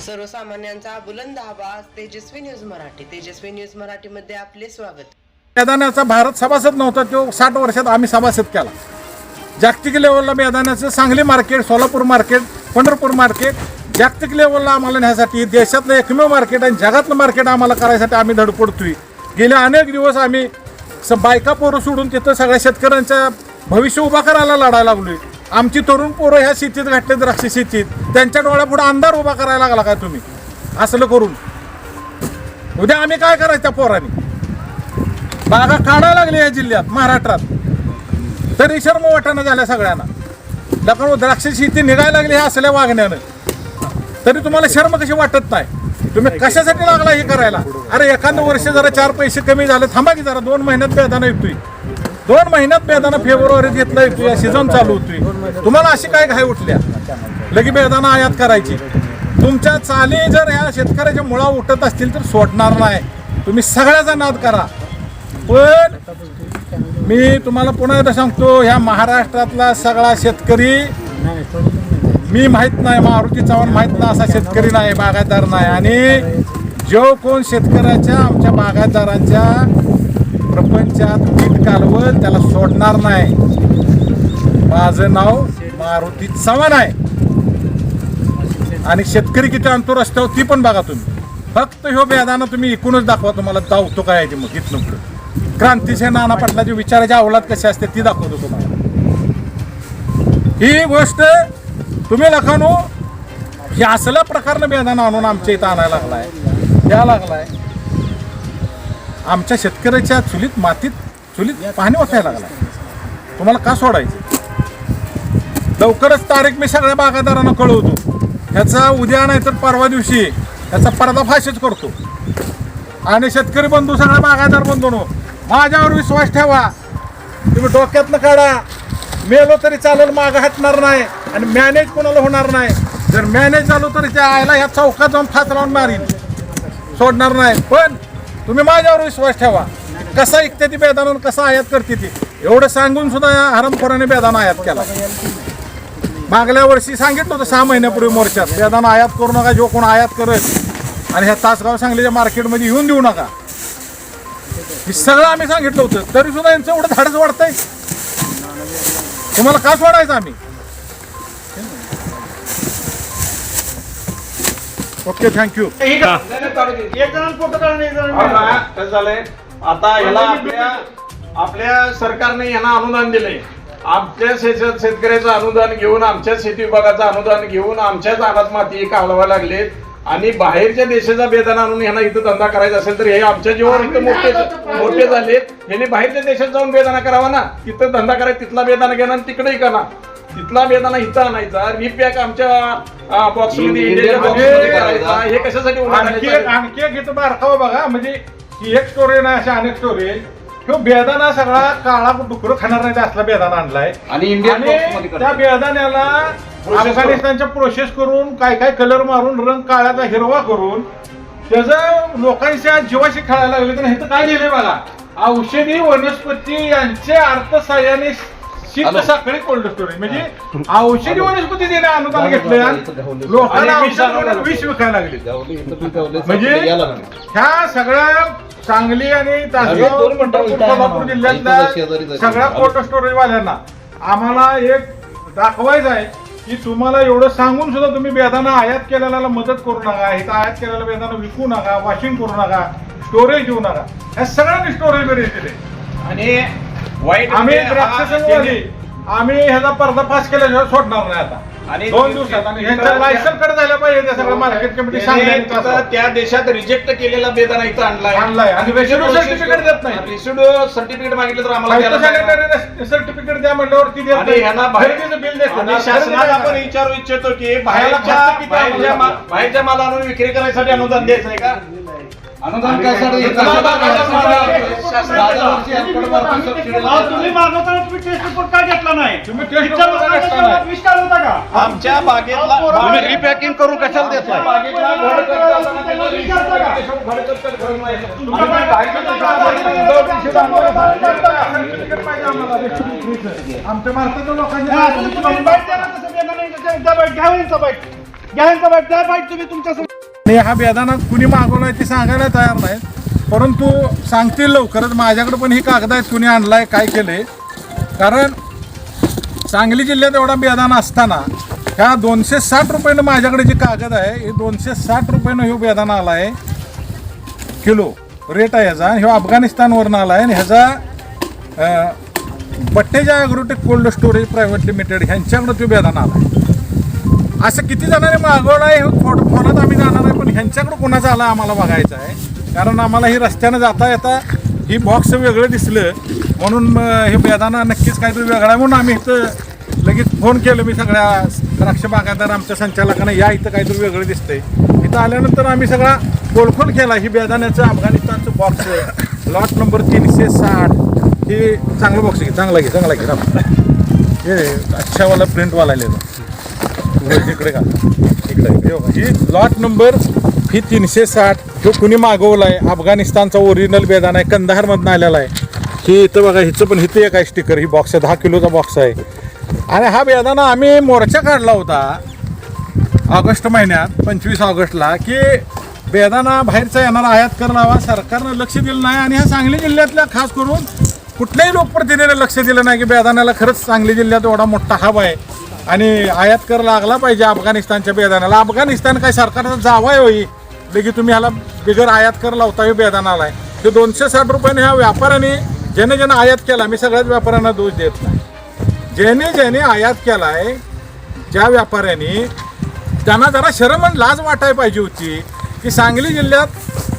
सर्वसामान्यांचा बुलंद आवाज तेजस्वी न्यूज मराठी. तेजस्वी न्यूज मराठीमध्ये आपले स्वागत. मैदानाचा भारत सभासद नव्हता तो साठ वर्षात आम्ही सभासद केला. जागतिक लेवलला मैदानाचं Sangli market Solapur market Pandharpur market जागतिक लेवलला आम्हाला न्यासाठी देशातलं एकमेव मार्केट आणि जगातलं मार्केट आम्हाला करायसाठी आम्ही धडपडतोय. गेले अनेक दिवस आम्ही स बायका पोरं सोडून तिथं सगळ्या शेतकऱ्यांचं भविष्य उभा करायला लढायला लागलोय. आमची तरुण पोरं ह्या शेतीत घातले द्राक्ष शेतीत. त्यांच्या डोळ्यापुढे अंधार उभा करायला लागला काय तुम्ही? असलं करून. उद्या आम्ही काय करायचं त्या पोरांनी? बागा काढायला लागली या जिल्ह्यात महाराष्ट्रात. तरी शर्म वाटाणं झाल्या सगळ्यांना. लखनऊ द्राक्ष शेती निघायला लागली ह्या असल्या वागण्यानं. तरी तुम्हाला शर्म कशी वाटत नाही? तुम्ही कशासाठी लागला हे करायला? अरे एखादं वर्ष जरा चार पैसे कमी झाले थांबा की जरा दोन महिन्यात बेदाना येतोय. दोन महिन्यात बेदाना फेब्रुवारीत घेतलं सीझन चालू होती. तुम्हाला अशी काय घाई उठल्या? लगी बेदाना आयात करायची. तुमच्या चाली जर ह्या शेतकऱ्याच्या मुळा उठत असतील तर सोडणार नाही. तुम्ही सगळ्याचा नाद करा. पण मी तुम्हाला पुन्हा एकदा सांगतो ह्या महाराष्ट्रातला सगळा शेतकरी मी माहीत नाही मारुती चव्हाण माहीत नाही असा शेतकरी नाही बागायतदार नाही. आणि जो कोण शेतकऱ्याच्या आमच्या बागायतदारांच्या प्रपंचात पीठ कालवत त्याला सोडणार नाही. माझं नाव मारुती चव्हाण आहे. आणि शेतकरी किती आणतो रस्त्यावर ती पण बघा तुम्ही. फक्त ह्यो बेदाना तुम्ही एकूणच दाखवा तुम्हाला दावतो काय आहे ते मग इथनं पुढं. क्रांतिसिंह नाना पटला जे विचाराची अवलाद कशी असते ती दाखवतो तुम्हाला. ही गोष्ट तुम्ही लखानो हे असल्या प्रकारनं बेदाना आणून आमच्या इथं आणायला लागलाय. द्या लागलाय. आमच्या शेतकऱ्याच्या चुलीत मातीत चुलीत पाणी वाचायला लागला. तुम्हाला का सोडायचं? लवकरच तारीख मी सगळ्या बागायतदारांना कळवतो. ह्याचा उद्या नाही तर परवा दिवशी ह्याचा पर्दाफाशच करतो. आणि शेतकरी बंधू सगळ्या बागायदार बंधूनो माझ्यावर विश्वास ठेवा. तुम्ही डोक्यातनं काढा. मेलो तरी चालेल मागं हटणार नाही आणि मॅनेज कोणाला होणार नाही. जर मॅनेज झालो तरी त्या आयला ह्या चौकात जाऊन फास लावून मारीन. सोडणार नाही. पण तुम्ही माझ्यावर विश्वास ठेवा. कसा ऐकते ती बेदाना कसा आयात करते ती. एवढं सांगून सुद्धा या हरमखोराने बेदान आयात केला. मागल्या वर्षी सांगितलं होतं सहा महिन्यापूर्वी मोर्चात बेदान आयात करू नका जो कोण आयात करत आणि ह्या तासगाव सांगलीच्या मार्केटमध्ये येऊन देऊ नका. हे सगळं आम्ही सांगितलं होतं. तरी सुद्धा यांचं एवढं धाडच वाढतंय. तुम्हाला का सोडायचं आम्ही. ओके थँक्यू एक जणांना फोटो काढून एक जणांना ना, कसं झालंय. आता ह्याला आपल्या आपल्या सरकारने यांना अनुदान दिलंय. आमच्या शेत- शेतकऱ्याचं अनुदान घेऊन आमच्या शेती विभागाचं अनुदान घेऊन आमच्याच अनाथ माती कालवा लागलेत आणि बाहेरच्या देशाचा बेदाना आणून यांना इथं धंदा करायचा असेल तर हे आमच्या जीवावर इथं मोठे मोठे झालेत. यांनी बाहेरच्या देशात जाऊन बेदाना करावा ना. तिथं धंदा करायचा तिथला बेदाना घेणार आणि तिकडे ना तिथला बेदाना इथं आणायचा. रिपॅक आमच्या बॉक्समध्ये इंडियाच्या box मध्ये करायचा. हे कशासाठी उभा आणखी एक करायचं? आणखी एक इथं बारकावा बघा. म्हणजे ही एक स्टोरी नाही अशा अनेक स्टोरी तो बेदाना सगळा काळा डुकर खाणार नाही असला बेदाना आणलाय. आणि इंडियन आणि बॉक्समध्ये त्या. बेदाण्याला अफगाणिस्तानच्या प्रोसेस करून काय काय कलर मारून रंग काळ्याचा हिरवा करून त्याचं लोकांच्या जीवाशी खेळायला लागले. तर ह्याचं काय लिहिलंय बघा औषधी वनस्पती यांचे अर्थसहाय्याने शीत साखळी कोल्ड स्टोरेज म्हणजे औषधी वनस्पती देणे अनुदान घेतलंय आणि लोकांना विष औषध आणून विष विकायला लागले. म्हणजे. ह्या सगळ्या सांगली आणि तासगाव सोलापूर. जिल्ह्यातल्या. सगळ्या कोल्ड स्टोरेज वाल्यांना आम्हाला एक दाखवायचं आहे की तुम्हाला एवढं सांगून सुद्धा तुम्ही बेदाना आयात केलेल्याला मदत करू नका इथं आयात केलेला बेदाना विकू नका वॉशिंग करू नका स्टोरेज देऊ नका. ह्या सगळ्यांनी स्टोरेजमध्ये आणि वाईट आम्ही म्हणजे हा- आम्ही ह्याचा पर्दाफाश केल्याशिवाय सोडणार नाही आता आणि दोन दिवसात आणि लायसनकडे पाहिजे मार्केट कमिटी त्याने सांगण्याने आता त्या देशात रिजेक्ट केलेला बेदाना इथं आणलाय आणलाय. आणि residue certificate देत नाही. रेसिड्यू सर्टिफिकेट मागितलं तर आम्हाला द्यायला लागणार. सर्टिफिकेट द्या म्हणल्यावरती देत आणि नाही. ह्यांना बाहेर खरेदीचं बिल देत आणि नाही. शासनाला आपण. विचारू इच्छितो की बाहेरच्या बाहेरच्या? मा- बाहेरच्या माल आणून विक्री करायसाठी अनुदान द्यायचं आहे का अनुदान कशासाठी? हे तुम्ही मागवताना तुम्ही टेस्ट रिपोर्ट का घेतला नाही तुम्ही इच्छा report का आमच्या बागेतला तुम्ही रिपॅकिंग करून कशाला. आमच्या भारताच्या हा, लोकांच्या तुम्ही बाईट तुम्ही तुमच्या. आणि हा बेदाना कुणी मागवलाय ते सांगायला तयार नाहीत परंतु सांगतील लवकरच. माझ्याकडे पण ही कागद आहेत कुणी आणलाय काय केले कारण सांगली जिल्ह्यात एवढा बेदाना असताना ह्या दोनशे साठ रुपयानं माझ्याकडे जी कागद आहे हे दोनशे साठ रुपयानं ह्यो बेदाना आला आहे किलो. रेट आहे ह्याचा ह्यो अफगाणिस्तानवरून आला आहे आणि ह्याचा अं, Batheja agrotech cold storage private limited ह्यांच्याकडं तो बेदाना आला आहे असं किती जणांनी मागवलं आहे फोट फोनात आम्ही जाणार आहे पण ह्यांच्याकडं कोणाचा आला आम्हाला बघायचं आहे. कारण आम्हाला ही रस्त्यानं जाता येता ही बॉक्स वेगळं दिसलं. म्हणून मग हे बेदाना नक्कीच काहीतरी वेगळा आहे म्हणून आम्ही इथं लगेच फोन केलं मी सगळ्या द्राक्ष बागायतदार आमच्या संचालकांना या इथं काहीतरी वेगळं दिसतंय. इथं आल्यानंतर आम्ही सगळा गोलखोल केला. ही बेदाण्याचं अफगाणिस्तानचं बॉक्स लॉट नंबर तीनशे साठ. हे चांगलं बॉक्स घे चांगला घे चांगला घे हे अच्छावाला प्रिंटवाला लिहिलं इकडे का? इकडे. लॉट नंबर ही तीनशे साठ. जो कुणी मागवलाय अफगाणिस्तानचा ओरिजिनल बेदाना आहे कंदाहारमधनं आलेला आहे. ही इथं बघा हिचं पण इथं एक आहे स्टिकर ही बॉक्स आहे दहा किलोचा बॉक्स आहे. आणि हा बेदाना आम्ही मोर्चा काढला होता ऑगस्ट महिन्यात पंचवीस ऑगस्टला की बेदाना बाहेरचा येणारा आयात करावा सरकारनं लक्ष दिलं नाही. आणि ह्या सांगली जिल्ह्यातल्या खास करून कुठल्याही लोकप्रतिनिधीने लक्ष दिलं नाही की बेदानाला खरंच सांगली जिल्ह्यात एवढा मोठा हब आहे. आणि आयात कर लागला पाहिजे अफगाणिस्तानच्या बेदानाला अफगाणिस्तान काय सरकारचा जावाय होई. लगे तुम्ही ह्याला बिगर आयात कर लावता हो हे बेदानाला आहे ते दोनशे साठ रुपयाने ह्या व्यापाऱ्याने ज्याने ज्याने आयात केला मी सगळ्याच व्यापाऱ्यांना दोष देत नाही. ज्याने ज्याने आयात केलाय ज्या व्यापाऱ्यांनी त्यांना जरा शरम आणि लाज वाटायला पाहिजे होती की सांगली जिल्ह्यात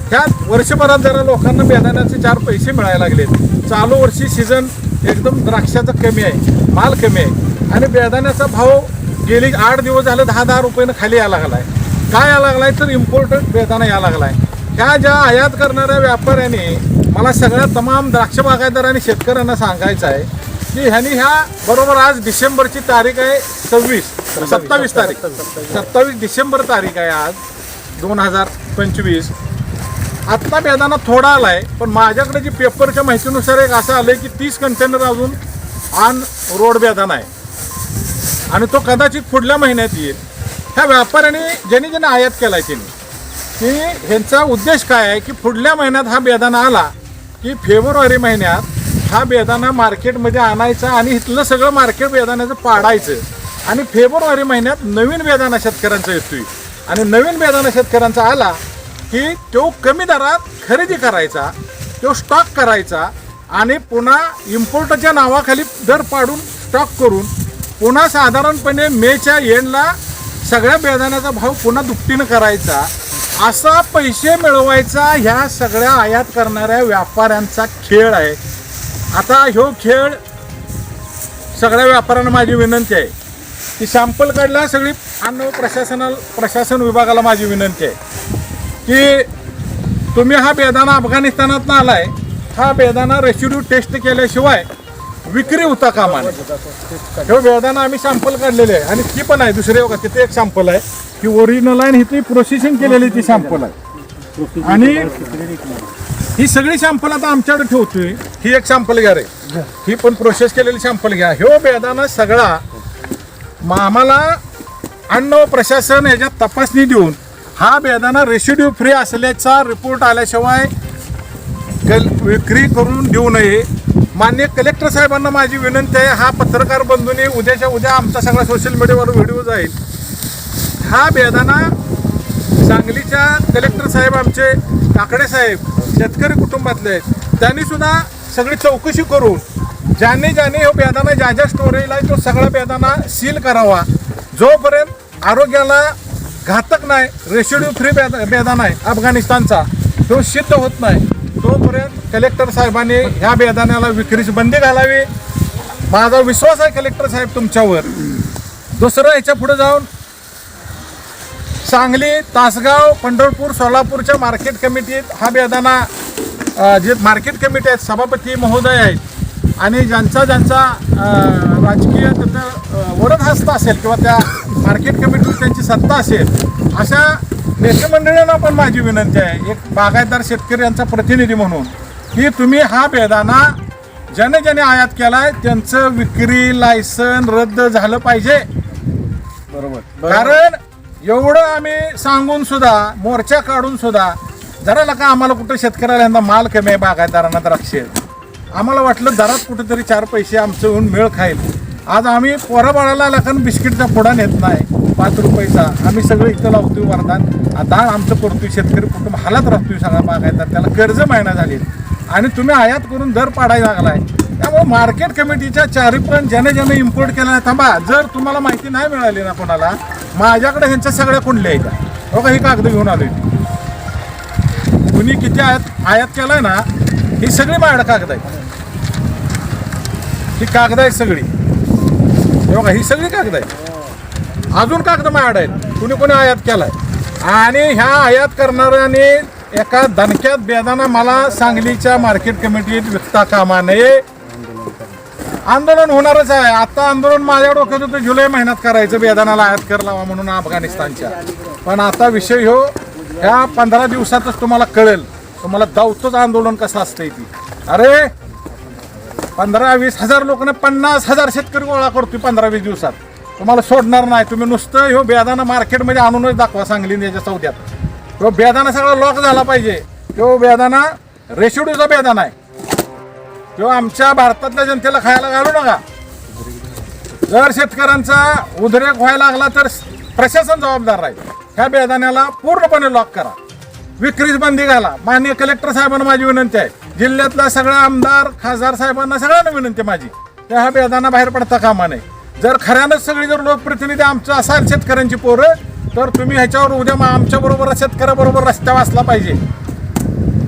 ह्या वर्षभरात जरा लोकांना बेदाण्याचे चार पैसे मिळायला लागले चालू वर्षी सीझन एकदम द्राक्षाचा कमी आहे माल कमी आहे. आणि बेदाण्याचा भाव गेली आठ दिवस झालं दहा दहा रुपयानं खाली यायला लागलाय. काय यायला लागलाय? तर इम्पोर्टेड बेदाणा यायला लागलाय. ह्या ज्या आयात करणाऱ्या व्यापाऱ्यांनी मला सगळ्या तमाम द्राक्ष बागायदार आणि शेतकऱ्यांना सांगायचं आहे की ह्यानी ह्या बरोबर आज डिसेंबरची तारीख आहे सव्वीस सत्तावीस तारीख. सत्तावीस डिसेंबर तारीख आहे आज दोन हजार पंचवीस. आत्ता बेदाना थोडा आला आहे पण माझ्याकडे जी पेपरच्या माहितीनुसार एक असं आलंय की तीस कंटेनर अजून ऑन रोड बेदाना आहे. आणि तो कदाचित पुढल्या महिन्यात येईल. ह्या व्यापाऱ्याने ज्यांनी ज्यांनी आयात केलाय त्यांनी की ह्यांचा उद्देश काय आहे की पुढल्या महिन्यात हा बेदाना आला की फेब्रुवारी महिन्यात हा बेदाना मार्केटमध्ये आणायचा आणि इथलं सगळं मार्केट बेदाण्याचं पाडायचं. आणि फेब्रुवारी महिन्यात नवीन बेदाना शेतकऱ्यांचा येतोय. आणि नवीन बेदाना शेतकऱ्यांचा आला की तो कमी दरात खरेदी करायचा तो स्टॉक करायचा आणि पुन्हा इम्पोर्टच्या नावाखाली दर पाडून स्टॉक करून पुन्हा साधारणपणे मेच्या एंडला सगळ्या बेदाण्याचा भाव पुन्हा दुपटीनं करायचा असा पैसे मिळवायचा ह्या सगळ्या आयात करणाऱ्या व्यापाऱ्यांचा खेळ आहे. आता ह्यो खेळ सगळ्या व्यापाऱ्यांना माझी विनंती आहे. की सॅम्पल काढला सगळी अन्न प्रशासनाला प्रशासन विभागाला माझी विनंती आहे. की तुम्ही हा बेदाना अफगाणिस्तानातनं आलाय. हा बेदाना रेसिड्यू टेस्ट केल्याशिवाय विक्री होता कामा हे बेदाना आम्ही सॅम्पल काढलेले आहे. आणि ती पण आहे दुसरे बघा तिथे एक सॅम्पल आहे. ही ओरिजिनल आहे आणि ही ती प्रोसेसिंग केलेली ती सॅम्पल आहे. आणि ही सगळी सॅम्पल आता आमच्याकडे ठेवतोय. ही एक सॅम्पल घ्या रे. ही पण प्रोसेस केलेली सॅम्पल घ्या. ह्यो बेदाना सगळा मग आम्हाला अन्न प्रशासन याच्यात तपासणी देऊन हा बेदाना रेसिड्यू फ्री असल्याचा रिपोर्ट आल्याशिवाय कल विक्री करून देऊ नये. मान्य कलेक्टर साहेबांना माझी विनंती आहे हा पत्रकार बंधूने उद्याच्या उद्या आमचा सगळा सोशल मीडियावर व्हिडिओ जाईल. हा बेदाना सांगलीच्या कलेक्टर साहेब आमचे काकडे साहेब शेतकरी कुटुंबातले आहेत. त्यांनी सुद्धा सगळी चौकशी करून ज्याने ज्याने हो बेदाना ज्या ज्या स्टोरेजला आहे तो सगळा बेदाना सील करावा. जोपर्यंत आरोग्याला घातक नाही रेसिड्यू फ्री बेदा बेदाना आहे अफगाणिस्तानचा. तो सिद्ध होत नाही. तोपर्यंत कलेक्टर साहेबांनी ह्या बेदाण्याला विक्रीची बंदी घालावी. माझा विश्वास आहे कलेक्टर साहेब तुमच्यावर. दुसरं ह्याच्या पुढे जाऊन सांगली तासगाव पंढरपूर सोलापूरच्या मार्केट कमिटीत हा बेदाना जे मार्केट कमिटी आहेत सभापती महोदय आहेत आणि ज्यांचा ज्यांचा राजकीय तिथं अ, वरद हस्त असेल किंवा त्या मार्केट कमिटीवर त्यांची सत्ता असेल अशा नेते मंडळींना पण माझी विनंती आहे. एक बागायतदार शेतकरी यांचा प्रतिनिधी म्हणून की तुम्ही हा बेदाना ज्याने ज्याने आयात केलाय त्यांचं विक्री लायसन रद्द झालं पाहिजे. बरोबर. कारण एवढं आम्ही सांगून सुद्धा मोर्चा काढून सुद्धा जरा का आम्हाला कुठं शेतकऱ्याला यंदा माल कमी आहे बागायतदारांना द्राक्ष आम्हाला वाटलं दरात कुठेतरी चार पैसे आमचं होऊन मेळ खाईल. आज आम्ही पोराबाळाला लखन बिस्किटचा पुडा नेत नाही. पाच रुपयाचा. आम्ही सगळं इथं लावतोय वरदान. आता आमचं करतोय शेतकरी कुटुंब हालात राहतोय सगळा मागायचा. त्याला कर्ज महिना झाली. आणि तुम्ही आयात करून दर पाडायला लागलाय. त्यामुळे मार्केट कमिटीच्या चारी पण ज्याने ज्याने इम्पोर्ट केला नाही थांबा. जर तुम्हाला माहिती नाही मिळाली ना कोणाला माझ्याकडे ह्यांच्या सगळ्या कुंडल्या आहेत. हो का? ही कागद घेऊन आलोय. कुणी किती आयात आयात केलाय ना ही सगळी माझ्याकडे कागद आहेत. ही कागद आहेत सगळी. हे बघा ही सगळी कागद आहेत. अजून कागद माझ्याकडे आहेत. कुणी कोणी आयात केलाय. आणि ह्या आयात करणाऱ्याने एका दणक्यात बेदाना मला सांगलीच्या मार्केट कमिटीत विकता कामा नये. आंदोलन होणारच आहे. आता आंदोलन माझ्या डोक्यात होतं जुलै महिन्यात करायचं बेदानाला आयात कर लावा म्हणून अफगाणिस्तानच्या. पण आता विषय हो ह्या पंधरा दिवसातच तुम्हाला कळेल. तुम्हाला दावतच आंदोलन कसं असतंय ती. अरे पंधरा वीस हजार लोकांना पन्नास हजार शेतकरी गोळा करतोय पंधरा वीस दिवसात. तुम्हाला सोडणार नाही. तुम्ही नुसतं ह्यो बेदाना मार्केटमध्ये आणूनच दाखवा सांगली याच्या सौद्यात. तो बेदाना सगळा लॉक झाला पाहिजे. तो बेदाना रेशिडूचा बेदाना आहे. तो आमच्या भारतातल्या जनतेला खायला घालू नका. जर शेतकऱ्यांचा उद्रेक व्हायला लागला तर प्रशासन जबाबदार राहील. ह्या बेदाण्याला पूर्णपणे लॉक करा. विक्रीच बंदी घाला. माननीय कलेक्टर साहेबांना माझी विनंती आहे. जिल्ह्यातल्या सगळ्या आमदार खासदार साहेबांना सगळ्यांना विनंती माझी. त्या हा बेदाना बाहेर पडता कामा नये. जर खऱ्यानंच सगळी जर लोकप्रतिनिधी आमचं असाल शेतकऱ्यांची पोरं तर तुम्ही ह्याच्यावर उद्या मग आमच्याबरोबर शेतकऱ्याबरोबर रस्त्यावर असला पाहिजे.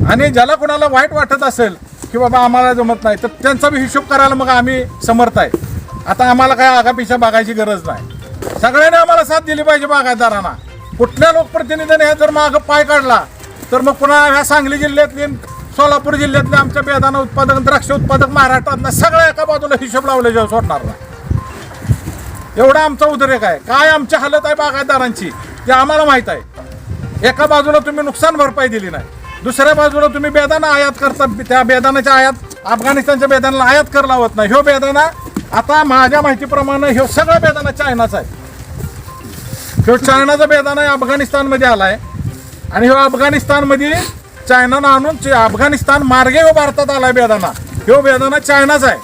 आणि ज्याला कोणाला वाईट वाटत असेल की बाबा आम्हाला जमत नाही तर त्यांचा बी हिशोब करायला मग आम्ही समर्थ आहे. आता आम्हाला काय आगापिशा बघायची गरज नाही. सगळ्यांनी आम्हाला साथ दिली पाहिजे बागायतदारांना. कुठल्या लोकप्रतिनिधीने जर मागं पाय काढला तर मग पुन्हा ह्या सांगली जिल्ह्यातली सोलापूर जिल्ह्यातले आमच्या बेदाना उत्पादक द्राक्ष उत्पादक महाराष्ट्रातनं सगळ्या एका बाजूला हिशोब लावल्याशिवाय सोडणार नाही. एवढा आमचा उद्रेक आहे. काय आमची हालत आहे बागायतदारांची ते आम्हाला माहीत आहे. एका बाजूला तुम्ही नुकसान भरपाई दिली नाही. दुसऱ्या बाजूला तुम्ही बेदाना आयात करता त्या बेदानाच्या आयात अफगाणिस्तानच्या बेदानाला आयात कर लावत नाही. ह्यो बेदाना आता माझ्या माहितीप्रमाणे ह्यो सगळा बेदाना चायनाचा आहे. ह्यो चायनाचा बेदाना अफगाणिस्तानमध्ये आलाय. आणि ह्यो अफगाणिस्तानमध्ये चायनानं आणून चे- अफगाणिस्तान मार्गे हो भारतात आलाय बेदाना. ह्यो बेदाना चायनाच आहे.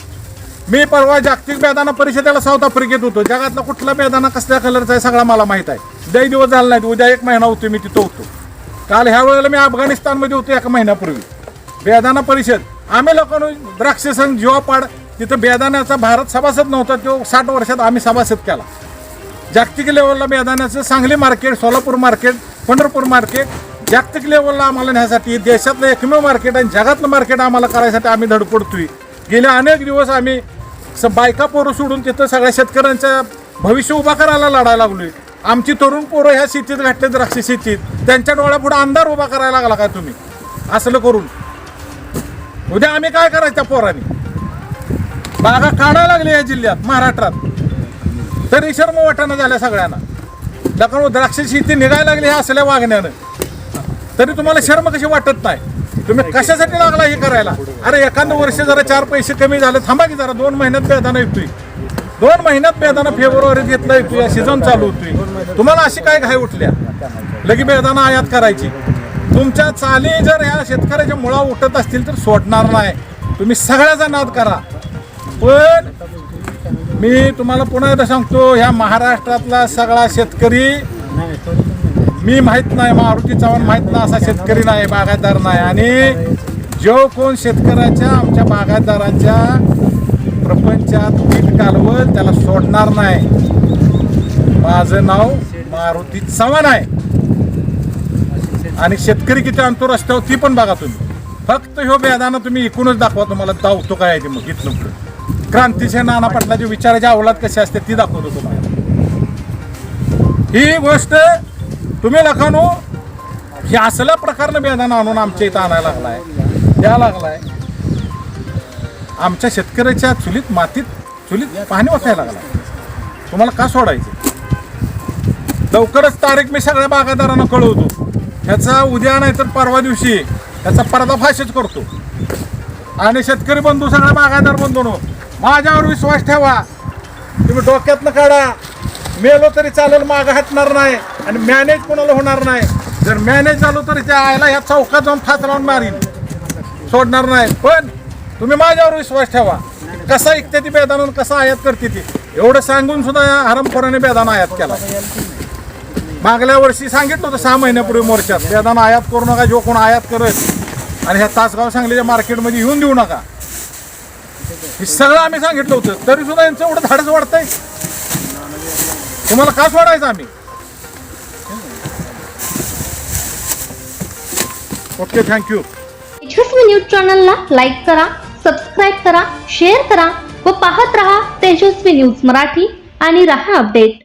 मी परवा जागतिक बेदाना परिषदेला साऊथ आफ्रिकेत होतो. जगातला कुठला बेदाना कसल्या कलरचा आहे सगळा मला माहीत आहे. लई दिवस झाला नाहीत. उद्या एक महिना होतो मी तिथं होतो. काल ह्या वेळेला मी अफगाणिस्तानमध्ये होतो एका महिन्यापूर्वी. बेदाना परिषद. आम्ही लोकांनी द्राक्ष संघ जीवापाड तिथं बेदाण्याचा भारत सभासद नव्हता तो साठ वर्षात आम्ही सभासद केला. जागतिक लेवलला बेदाण्याचं Sangli market Solapur market Pandharpur market जागतिक लेवलला आम्हाला न्यायसाठी देशातलं एकमेव मार्केट आणि जगातलं मार्केट आम्हाला करायसाठी आम्ही धडपडतोय. गेले अनेक दिवस आम्ही स बायका पोरं सोडून तिथं सगळ्या शेतकऱ्यांचं भविष्य उभा करायला लढायला लागलोय. आमची तरुण पोरं ह्या शेतीत घातले द्राक्ष शेतीत. त्यांच्या डोळ्यापुढे अंधार उभा करायला लागला काय तुम्ही? असलं करून. उद्या आम्ही काय करायचं त्या पोरांनी? बागा काढायला लागले या जिल्ह्यात महाराष्ट्रात. तरी शर्म वाटाणं झाल्या सगळ्यांना. लखनऊ द्राक्ष शेती निघायला लागली हे असल्या वागण्यानं. तरी तुम्हाला शर्म कशी वाटत नाही? तुम्ही कशासाठी लागला हे करायला? अरे एखादं वर्ष जरा चार पैसे कमी झाले थांबा की जरा दोन महिन्यात बेदाना येतोय. दोन महिन्यात बेदाना फेब्रुवारीत घेतला येतोय सीझन चालू होतोय. तुम्हाला अशी काय घाई उठल्या? लगे बेदाना आयात करायची. तुमच्या चाली जर ह्या शेतकऱ्याच्या मुळा उठत असतील तर सोडणार नाही. तुम्ही सगळ्याचा नाद करा. पण मी तुम्हाला पुन्हा एकदा सांगतो ह्या महाराष्ट्रातला सगळा शेतकरी मी माहीत नाही मारुती चव्हाण माहीत नाही असा शेतकरी नाही बागायतदार नाही. आणि जो कोण शेतकऱ्याच्या आमच्या बागायतदारांच्या प्रपंचात पीठ कालवत त्याला सोडणार नाही. माझं नाव मारुती चव्हाण आहे. आणि शेतकरी किती आणतो रस्त्यावर ती पण बघा तुम्ही. फक्त ह्यो बेदाना तुम्ही इकूनच दाखवा तुम्हाला दावतो काय आहे ते मग इथलं पुढे. क्रांतीचे नाना पाटलाची विचाराच्या अवलाद कशी असते ती दाखवतो तुम्हाला. ही गोष्ट तुम्ही लखानो हे असल्या प्रकारनं बेदाना आणून आमच्या इथं आणायला लागलाय. द्या लागलाय. आमच्या शेतकऱ्याच्या चुलीत मातीत चुलीत पाणी वाचायला लागलाय. तुम्हाला का सोडायचं? लवकरच तारीख मी सगळ्या बागायतदारांना कळवतो. ह्याचा उद्या नाही तर परवा दिवशी ह्याचा पर्दाफाशच करतो. आणि शेतकरी बंधू सगळ्या बागायदार बंधूनो माझ्यावर विश्वास ठेवा. तुम्ही डोक्यातनं काढा. मेलो तरी चालेल मागं हटणार नाही आणि मॅनेज कोणाला होणार नाही. जर मॅनेज झालो तरी त्या आयला ह्या चौकात जाऊन फास लावून मारीन. सोडणार नाही. पण तुम्ही माझ्यावर विश्वास ठेवा. कसा ऐकते ती बेदान कसा आयात करते ती? एवढं सांगून सुद्धा या हरमखोराने बेदान आयात केला. मागल्या वर्षी सांगितलं होतं सहा महिन्यापूर्वी मोर्चात बेदान आयात करू नका जो कोण आयात करत आणि ह्या तासगाव सांगलीच्या मार्केटमध्ये येऊन देऊ नका. हे सगळं आम्ही सांगितलं होतं. तरी सुद्धा यांचं एवढं धाडस वाढतंय. तुम्हाला का सोडायचं आम्ही? Okay thank you Yashasvi news चॅनलला लाईक करा सबस्क्राईब करा शेअर करा व पाहत रहा तेजस्वी न्यूज मराठी आणि रहा अपडेट